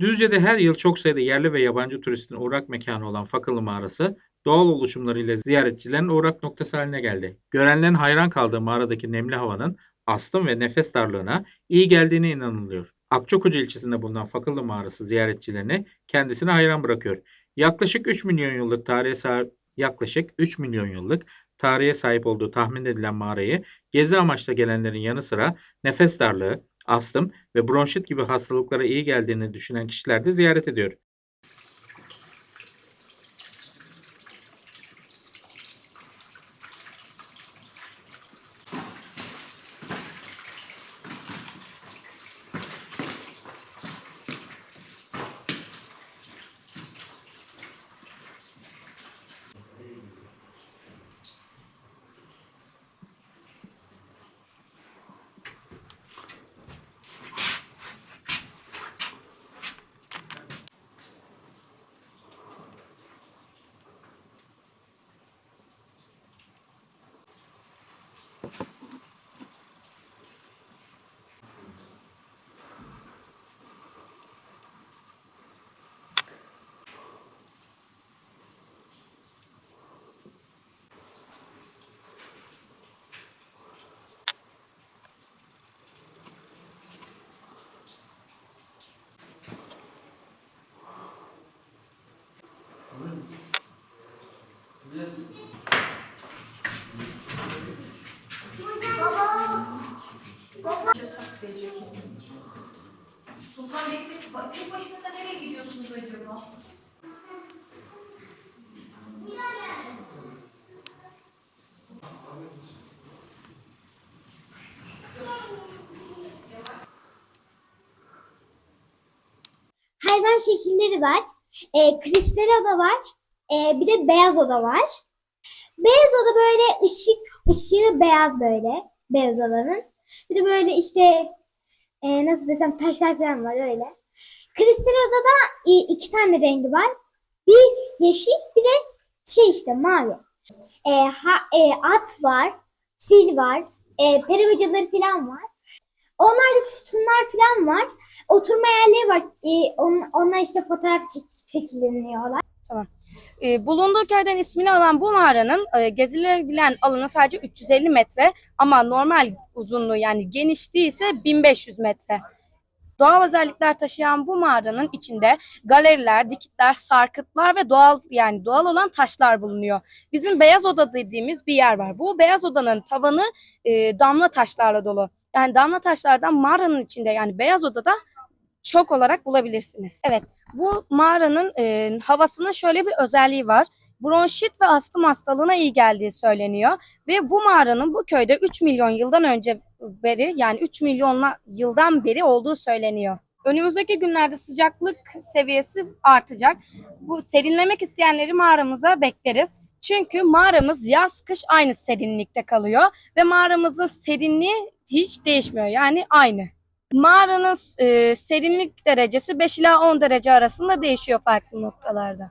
Düzce'de her yıl çok sayıda yerli ve yabancı turistin uğrak mekanı olan Fakılı Mağarası, doğal oluşumlarıyla ziyaretçilerin uğrak noktası haline geldi. Görenlerin hayran kaldığı mağaradaki nemli havanın astım ve nefes darlığına iyi geldiğine inanılıyor. Akçakoca ilçesinde bulunan Fakılı Mağarası ziyaretçilerini kendisine hayran bırakıyor. Yaklaşık 3 milyon yıllık tarihe sahip yaklaşık 3 milyon yıllık tarihe sahip olduğu tahmin edilen mağarayı gezi amaçlı gelenlerin yanı sıra nefes darlığı, astım ve bronşit gibi hastalıklara iyi geldiğini düşünen kişiler de ziyaret ediyor. Sultan Bekir, tek başınıza nereye gidiyorsunuz acaba? hayvan şekilleri var. E, kristal oda var. E, bir de beyaz oda var. Beyaz oda böyle ışık, ışığı beyaz böyle. Beyaz odanın. Bir de böyle işte e, nasıl desem taşlar falan var öyle. Kristal odada e, iki tane rengi var. Bir yeşil bir de şey işte mavi. E, ha, e, at var. Fil var. E, peri bacaları falan var. Onlarda sütunlar falan var. Oturma yerleri var. Ee, on, onlar işte fotoğraf çek, çekiliniyorlar. E, bulunduğu köyden ismini alan bu mağaranın e, gezilebilen alanı sadece 350 metre ama normal uzunluğu yani genişliği ise 1500 metre. Doğal özellikler taşıyan bu mağaranın içinde galeriler, dikitler, sarkıtlar ve doğal yani doğal olan taşlar bulunuyor. Bizim beyaz oda dediğimiz bir yer var. Bu beyaz odanın tavanı e, damla taşlarla dolu. Yani damla taşlardan mağaranın içinde yani beyaz odada çok olarak bulabilirsiniz. Evet, bu mağaranın e, havasının şöyle bir özelliği var. Bronşit ve astım hastalığına iyi geldiği söyleniyor. Ve bu mağaranın bu köyde 3 milyon yıldan önce beri yani 3 milyonla yıldan beri olduğu söyleniyor. Önümüzdeki günlerde sıcaklık seviyesi artacak. Bu serinlemek isteyenleri mağaramıza bekleriz. Çünkü mağaramız yaz kış aynı serinlikte kalıyor ve mağaramızın serinliği hiç değişmiyor. Yani aynı. Mağaranın e, serinlik derecesi 5 ila 10 derece arasında değişiyor farklı noktalarda.